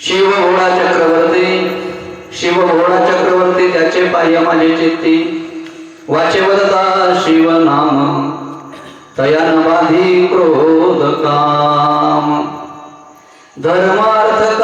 शिव घोडा चक्रवर्ती शिव घोडा चक्रवर्ती त्याचे पाय माझे चित्ती. वाचे वदता शिव नाम तयान बाधी क्रोध काम. धर्मार्थ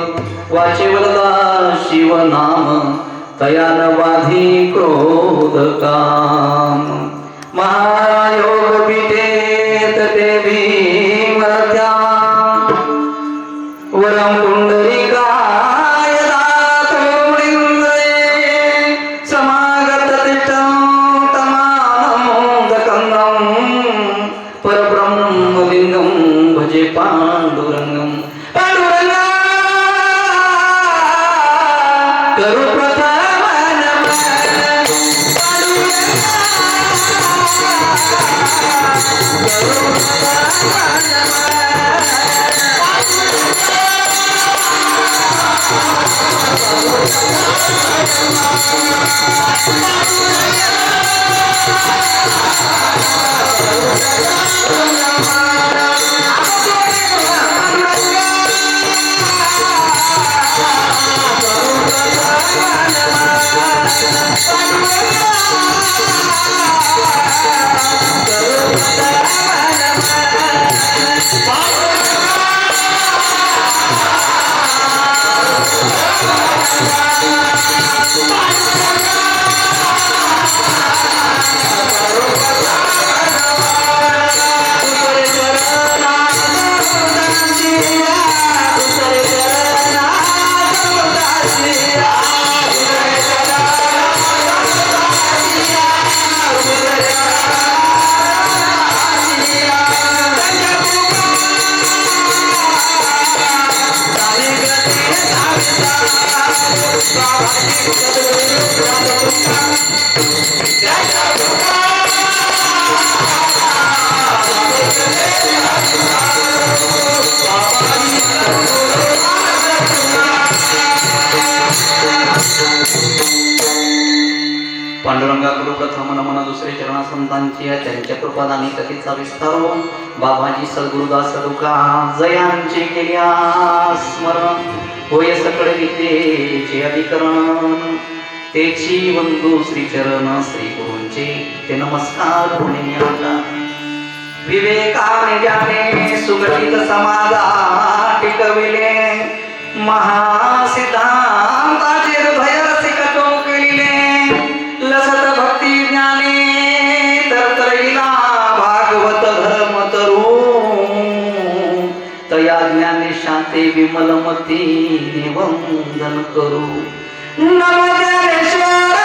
भेव वाचेवलता शिव नाम तयान बाधी क्रोध काम महायोग पिठेत ते पांडुरंगाकडून प्रथम दुसरे चरणा संतांची आहे, त्यांच्या कृपादानी कथेचा विस्तार होऊन बाबाजी सद्गुरुदास दुका जयांचे केल्या स्मरण होय सकळ गीतेचे अधिकरण. तेची बंधू श्री चरण श्री गुरूंचे ते नमस्कार होणे विवेकाने ज्याने सुगठित समाजा टिकविले महासिद्धांताचे शांती विमलमती वंदन करू नमो ज्ञानेश्वर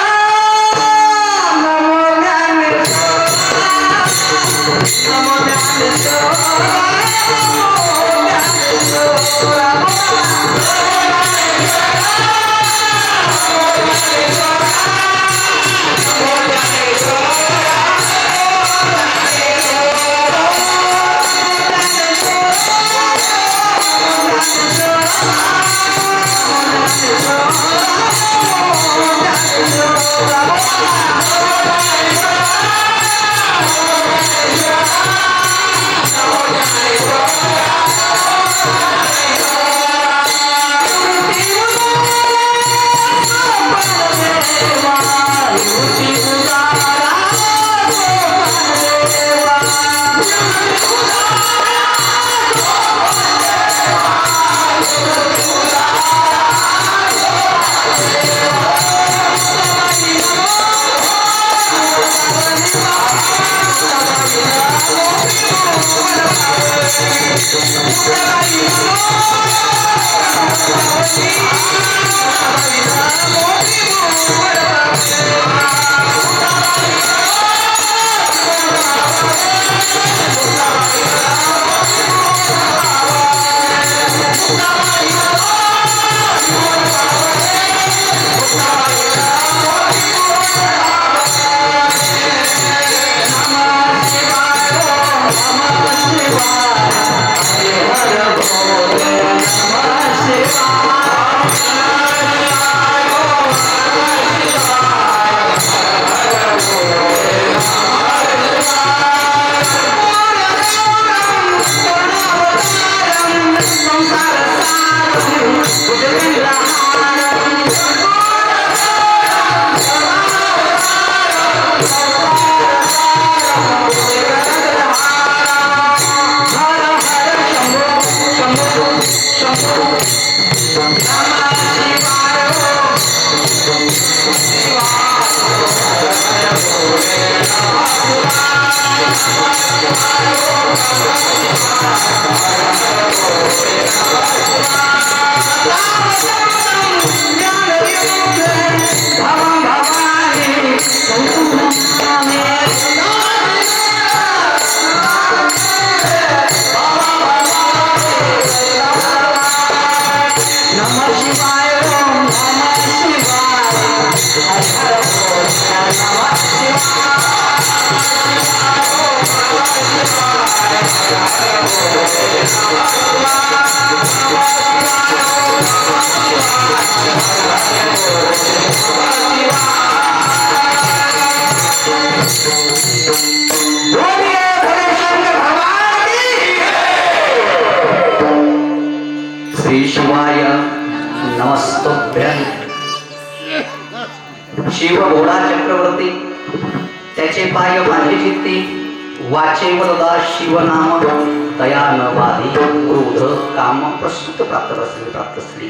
प्रसूत प्राप्त असली प्राप्त स्त्री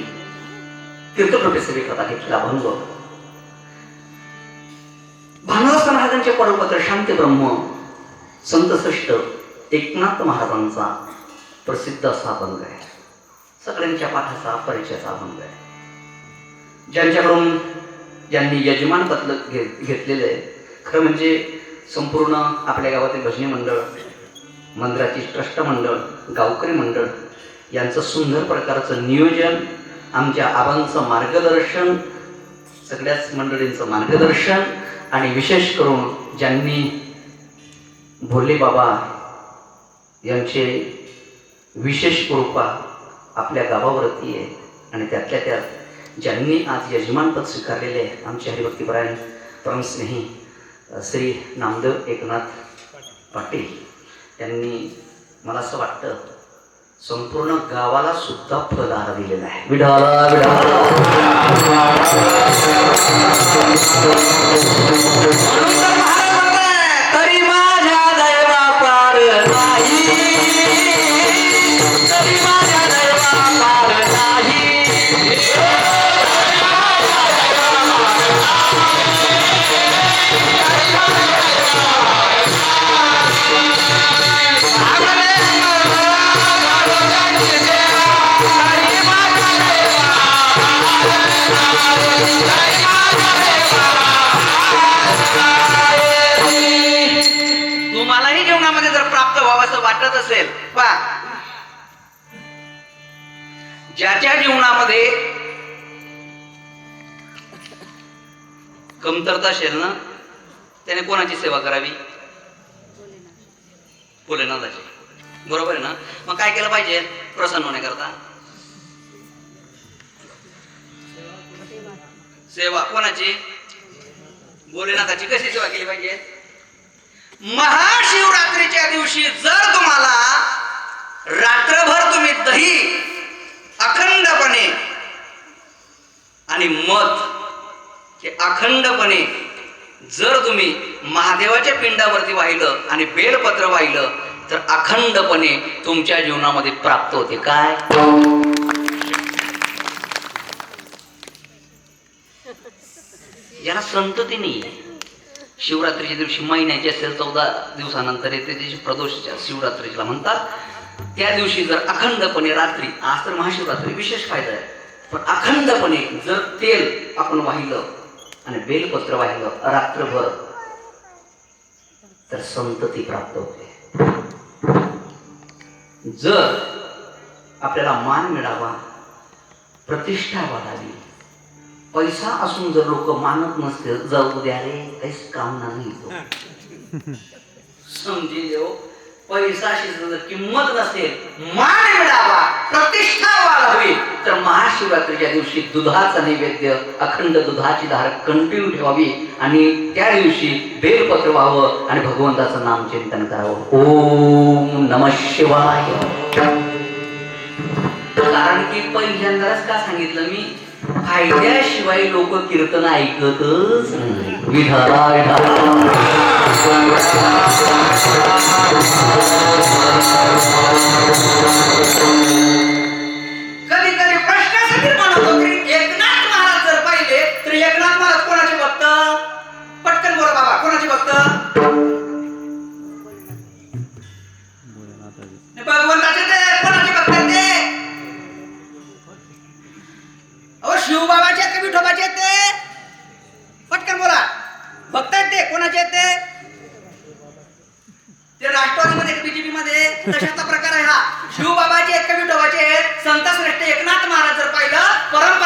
तीर्थकृपे सेवे कथा घेतला भंग भानुदास महाराजांचे परमपत्र शांती ब्रह्म संतश्रेष्ठ एकनाथ महाराजांचा प्रसिद्ध असा भंग आहे. सगळ्यांच्या पाठाचा परिचयाचा भंग आहे. ज्यांच्याकडून ज्यांनी यजमान पद घे घेतलेलं आहे खरं म्हणजे संपूर्ण आपल्या गावातील भजनी मंडळ मंदिराची ट्रस्ट मंडळ गावकरी मंडळ यांचं सुंदर प्रकारचं नियोजन आमच्या आबांचं मार्गदर्शन सगळ्याच मंडळींचं मार्गदर्शन आणि विशेष करून ज्यांनी भोले बाबा यांचे विशेष कृपा आपल्या गावावरती आहे आणि त्यातल्या त्यात ज्यांनी आज यजमानपद स्वीकारलेले आहे आमचे हरिभक्तीपरायण परमस्नेही श्री नामदेव एकनाथ पाटील त्यांनी मला असं वाटतं संपूर्ण गावाला सुद्धा फलहार दिलेला आहे. विढाला विढाला. पा. ज्याच्या जीवनामध्ये कमतरता असेल ना त्याने कोणाची सेवा करावी? भोलेनाथाची. बरोबर आहे ना? मग काय केलं पाहिजे? प्रसन्न होण्याकरता? सेवा. कोणाची? भोलेनाथाची. कशी सेवा केली पाहिजे? महाशिवरात्रीच्या दिवशी जर तुम्हाला रात्रभर तुम्ही दही अखंडपणे आणि मध हे अखंडपणे जर तुम्ही महादेवाच्या पिंडावरती वाहिलं आणि बेलपत्र वाहिलं तर अखंडपणे तुमच्या जीवनामध्ये प्राप्त होते. काय? याला संतती नाही आहे. शिवरात्रीच्या दिवशी महिन्याची असेल चौदा दिवसानंतर येते त्याची प्रदोषच्या शिवरात्रीला म्हणतात त्या दिवशी जर अखंडपणे रात्री आज तर महाशिवरात्री विशेष फायदा आहे. पण अखंडपणे जर तेल आपण वाहिलं आणि बेलपत्र वाहिलं रात्रभर तर संतती प्राप्त होते. जर आपल्याला मान मिळावा प्रतिष्ठा वाढावी पैसा असून जर लोक मानत नसतील जाऊ द्या रे काहीच काम नाही. समजी देव पैसाशी जर किंमत नसेल मान मिळावा प्रतिष्ठा वाढावी. तर महाशिवरात्रीच्या दिवशी दुधाचा नैवेद्य अखंड दुधाची धार कंटिन्यू ठेवावी आणि त्या दिवशी बेलपत्र व्हावं आणि भगवंताचं नाम चिंतन करावं. ओम नम शिवाय. कारण की पहिल्यांदाच का सांगितलं मी? फायद्याशिवाय लोक कीर्तन ऐकतच नाही. विधारा विठोबाचे आहेत ते पटकन बोला. भक्त आहेत ते कोणाचे आहेत ते ते राष्ट्रवादीमध्ये बीजेपी मध्ये तशाचा प्रकार आहे हा. शिवबाबाचे आहेत का? विठोबाचे आहेत? संत श्रेष्ठ एकनाथ महाराज जर पाहिलं परंपरा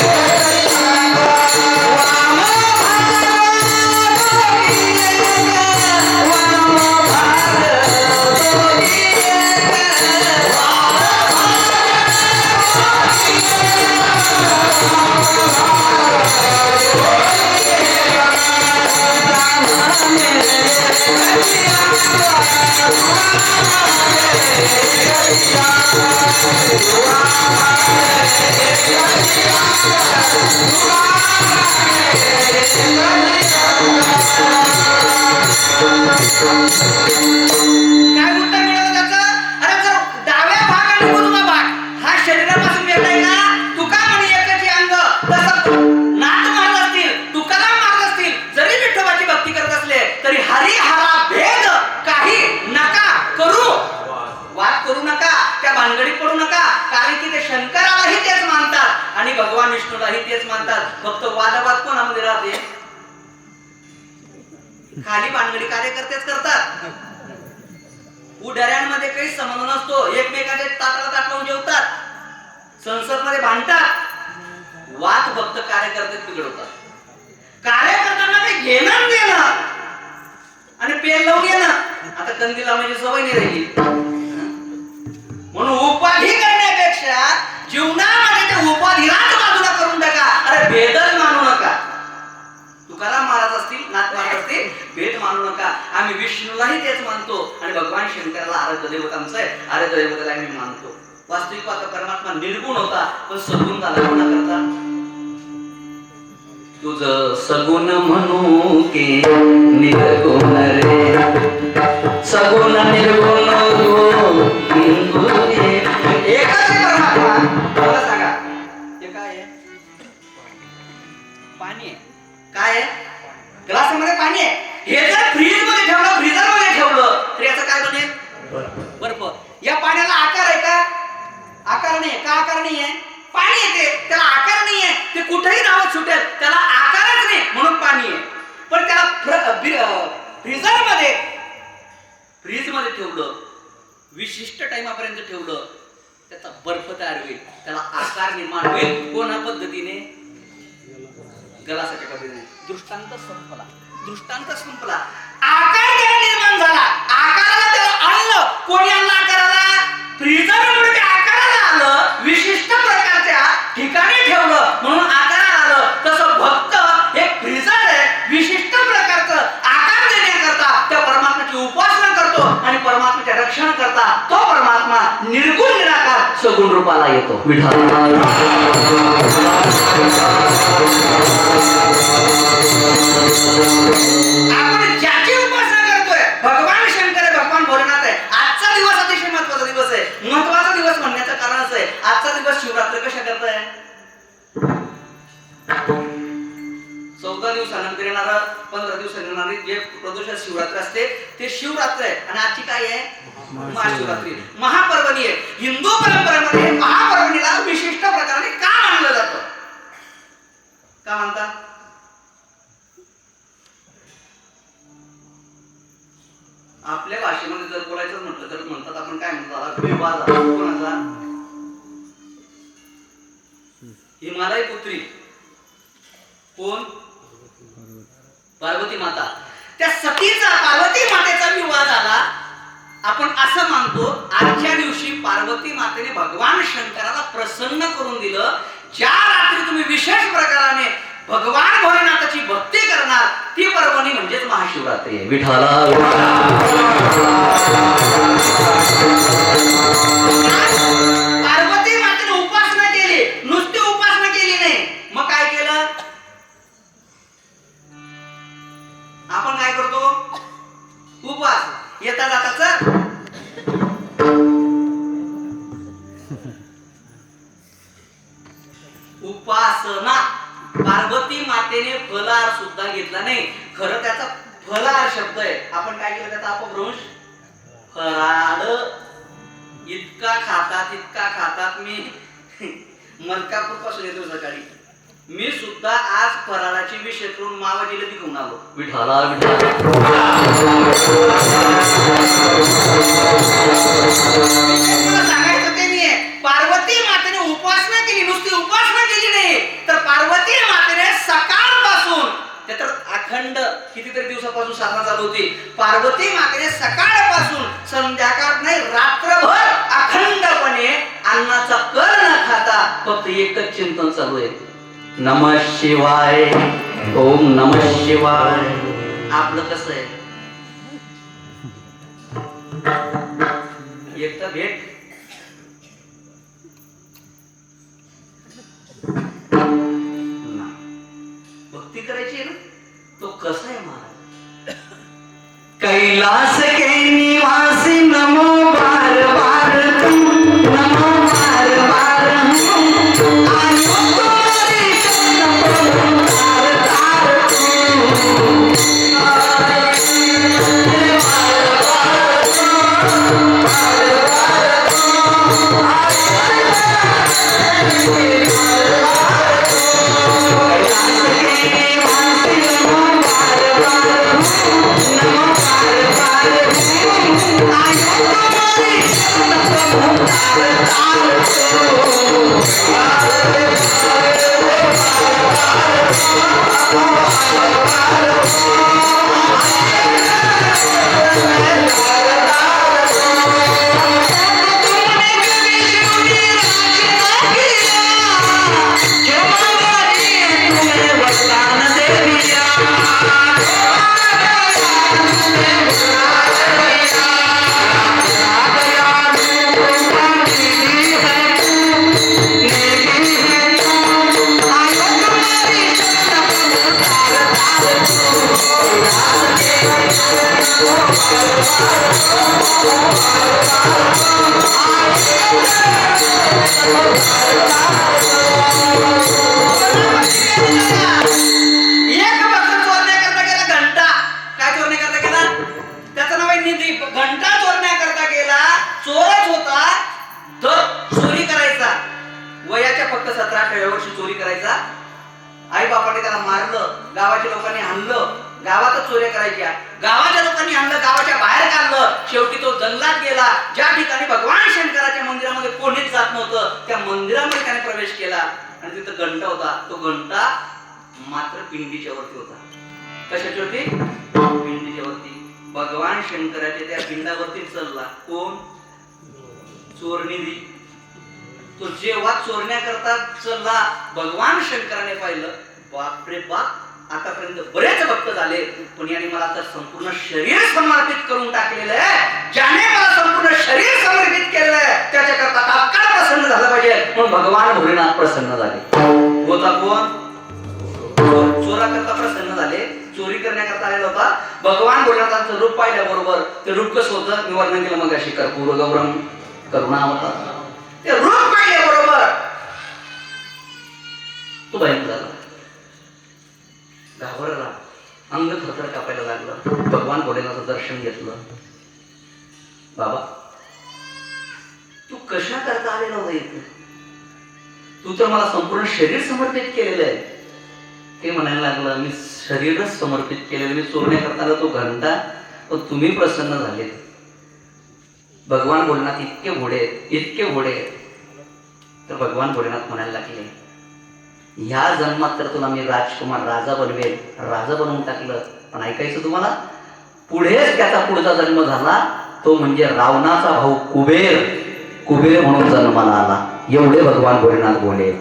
काय भगवान विष्णूलाही तेच मानतात. फक्त वादावाद कोणामध्ये राहते? खाली भानगडी कार्यकर्तेच करतात. उडाऱ्यांमध्ये काही संबंध नसतो. एकमेकांच्या ताटाला ताट लावून जेवतात. संसदमध्ये भांडतात. वाद फक्त कार्यकर्ते बिघडवतात. कार्यकर्त्यांना ते घेणार आणि आणि पेन लावून येणं. आता कंदी लावण्याची सवय नाही राहिली. म्हणून उपाधी करण्यापेक्षा जीवनात ते बाजूला करून टाका. अरे भेदच मानू नका. तुकाराम महाराज असतील नाथ महाराज असतील भेद मानू नका. आम्ही विष्णूलाही तेच मानतो आणि भगवान शंकराला आराध्य दैवत आमचं आहे. आराध्य दैवताला आम्ही मानतो. वास्तविक पाहता परमात्मा निर्गुण होता पण सगुण झाला कोणा करता तुझ सगुण म्हणू के निर्गुण रे. सगुण निर्गुण गो काय आहे? ग्लासामध्ये पाणी आहे. हे जर फ्रीजमध्ये ठेवलं फ्रीजरमध्ये ठेवलं तर याचं काय बनेल? बर्फ या पाण्याला आकार आहे का? आकार नाही का आकार नाही आहे पाणी येते. त्याला आकार नाही आहे ते कुठेही नाव सुटेल. त्याला आकारच नाही म्हणून पाणी आहे. पण त्याला फ्रीजरमध्ये फ्रीजमध्ये ठेवलं विशिष्ट टाइमापर्यंत ठेवलं त्याचा बर्फ तयार होईल. त्याला आकार निर्माण होईल. कोणा पद्धतीने? गलासाच्या पद्धतीने दृष्टांत संपला. दृष्टांत संपला. आकार त्याला निर्माण झाला. आकाराला त्याला आणलं. कोणी आणलं आकाराला? फ्रीजरमुळे ते आकाराला आलं. विशिष्ट प्रकारच्या ठिकाणी ठेवलं. म्हणून आकाराला आलं. तसं भक्त हे फ्रीजर आहे. विशिष्ट प्रकारचं आकार देण्याकरता त्या परमात्म्याची उपासना करतो आणि परमात्म्याचे रक्षण करता तो परमात्मा निर्गुण निराकार सगुण रूपाला येतो. विठाला आपण ज्याची उपासना करतोय भगवान शंकर आहे भगवान भोलेनाथ आहे. आजचा दिवस अतिशय महत्त्वाचा दिवस आहे. महत्त्वाचा दिवस म्हणण्याचं कारण असं आहे आजचा दिवस शिवरात्र कशा करताय? चौदा दिवसानंतर येणार पंधरा दिवसांनी येणारी जे प्रदोषात शिवरात्र असते ते शिवरात्र आहे. आणि आजची काय आहे? महाशिवरात्री. महापर्वणी आहे. हिंदू परंपरेमध्ये महापर्वणीला विशिष्ट प्रकारे का मानलं जातं? का म्हणतात आपल्या भाषेमध्ये जर बोलायचं म्हटलं तर म्हणतात आपण काय म्हणतो? विवाद कोणाचा हिमालय पुत्री. कोण? पार्वती माता. त्या सतीचा पार्वती मातेचा विवाह झाला. आपण असं मानतो आजच्या दिवशी पार्वती मातेने भगवान शंकराला प्रसन्न करून दिलं. ज्या रात्री तुम्ही विशेष प्रकाराने भगवान भोलेनाथाची भक्ती करणार ती पर्वणी म्हणजेच महाशिवरात्री आहे. पार्वती मातेने उपासना केली नुसती उपासना केली नाही. मग काय केलं? आपण काय करतो? उपास येता जाता सर फलाहार सुद्धा घेतला नाही. खरं त्याचा फलाहार शब्द आहे. आपण काय केलं त्याचा अपभ्रंश? फराळ इतका खातात इतका खातात मी. मलकापूरपासून येतो सकाळी. मी सुद्धा आज फराळाची विषय करून मावाजीला घेऊन आलो. विठाला सांगायचं ते नाहीये. पार्वती मातेने उपासना केली. नुसती उपासना केली नाही. तर पार्वती मातेने सकाळपासून ते तर अखंड कितीतरी दिवसापासून साधना चालू होती. पार्वती मातेने सकाळपासून संध्याकाळ नाही रात्रभर अखंडपणे अन्नाचा कर न खाता फक्त एकच चिंतन चालू आहे. नम शिवाय. ओम नम शिवाय. आपलं कसं आहे? एक तर भेट. कसं आहे महाराज? कैलास के निवासी नमो बार फक्त सतरा अठराव्या वर्षी चोरी करायचा. आई बापाने त्याला मारलं गावाच्या लोकांनी आणलं. गावातच चोऱ्या करायच्या. गावाच्या लोकांनी आणलं गावाच्या बाहेर काढलं. शेवटी तो जंगलात गेला. ज्या ठिकाणी भगवान शंकराच्या मंदिरामध्ये कोणीच जात नव्हतं त्या मंदिरामध्ये त्याने प्रवेश केला. आणि तिथं घंटा होता. तो घंटा मात्र पिंडीच्या वरती होता. कशाच्या वरती? पिंडीच्या वरती. भगवान शंकराच्या त्या पिंडावरती चलला कोण? चोर निधी तो जेव्हा चोरण्याकरता चला भगवान शंकराने पाहिलं बापरे बाप आतापर्यंत बरेच भक्त झाले पण याने मला आता संपूर्ण शरीर समर्पित करून टाकलेलं आहे. ज्याने मला संपूर्ण शरीर समर्पित केलेलं आहे त्याच्याकरता तात्काळ प्रसन्न झालं पाहिजे. म्हणून भगवान भोलेनाथ प्रसन्न झाले. होता कोण? चोराकरता प्रसन्न झाले. चोरी करण्याकरता आलेला होता. भगवान भोलेनाथांचं रूप पाहिल्याबरोबर ते रूप कसं होतं? मी वर्णन केलं मग अशी कर्पूर गौरम. करुणा होता. ते रूप बरोबर. तो भयंकर झाला. घाबरला. अंग थरथर कापायला लागला. भगवान भोलेनाथचं दर्शन घेतलं. बाबा तू कशा करता आलेला होता इथे? तू तर मला संपूर्ण शरीर समर्पित केलेलं आहे. ते म्हणायला लागलं मी शरीरच समर्पित केलेलं मी चोरण्याकरता आलं तो घंटा पण तुम्ही प्रसन्न झाले भगवान भोलेनाथ इतके घोडे आहेत, इतके घोडे आहेत. तर भगवान भोलेनाथ म्हणायला लागले ह्या जन्मात तर तुला मी राजकुमार राजा बनवेल. राजा बनवून टाकलं. पण ऐकायचं तुम्हाला? पुढेच त्याचा पुढचा जन्म झाला तो म्हणजे रावणाचा भाऊ कुबेर. कुबेर म्हणून जन्माला आला. एवढे भगवान भोलेनाथ बोले.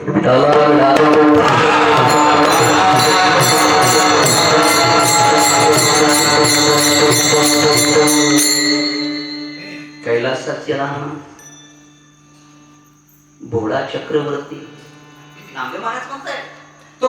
कैलासाचे राहणं भोळा चक्रवर्ती. नामदेव महाराज म्हणताय